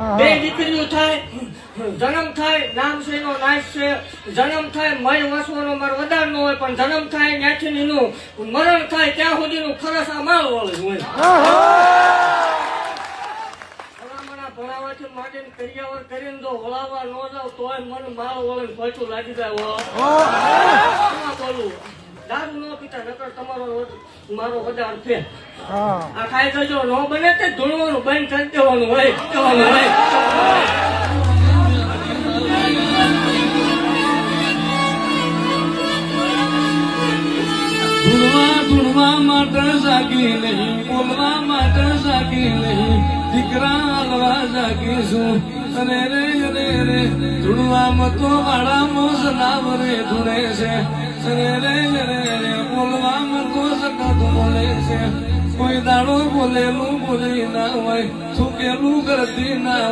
બે દીકરીઓ થાય જન્મ થાય નામ છે એનો નાશ છે. જન્મ થાય મય વસવાનો મારો વધાર ન હોય પણ જન્મ થાય ત્યાંથી નું મરણ થાય ત્યાં સુધીનું ખરસ આ માલ વાળું હોય. ભલામણા માંડીને કરિયાવર કરીને જો વળાવવા ન જાવ તોય મન માલ વળે પાછું લાગી જાય બોલું? દારૂ ન પીતા નકર તમારો મારો વધાર છે. આ ખાઈ જજો ન બને તે ધૂળવાનું બંધ કરી દેવાનું હોય કહેવાનું હોય ધૂળવા માટે જાગી નહીં બોલવા માટે જાગી નહીં દીકરા હાલવા જાગીશું અને રે રે રે ધૂળવામાં તો વાડામાં જનાવરે ધૂળે છે અને રે રે રે બોલવામાં તો કોઈ દાડો બોલેલું બોલી ના હોય સુકેલું કરતી ના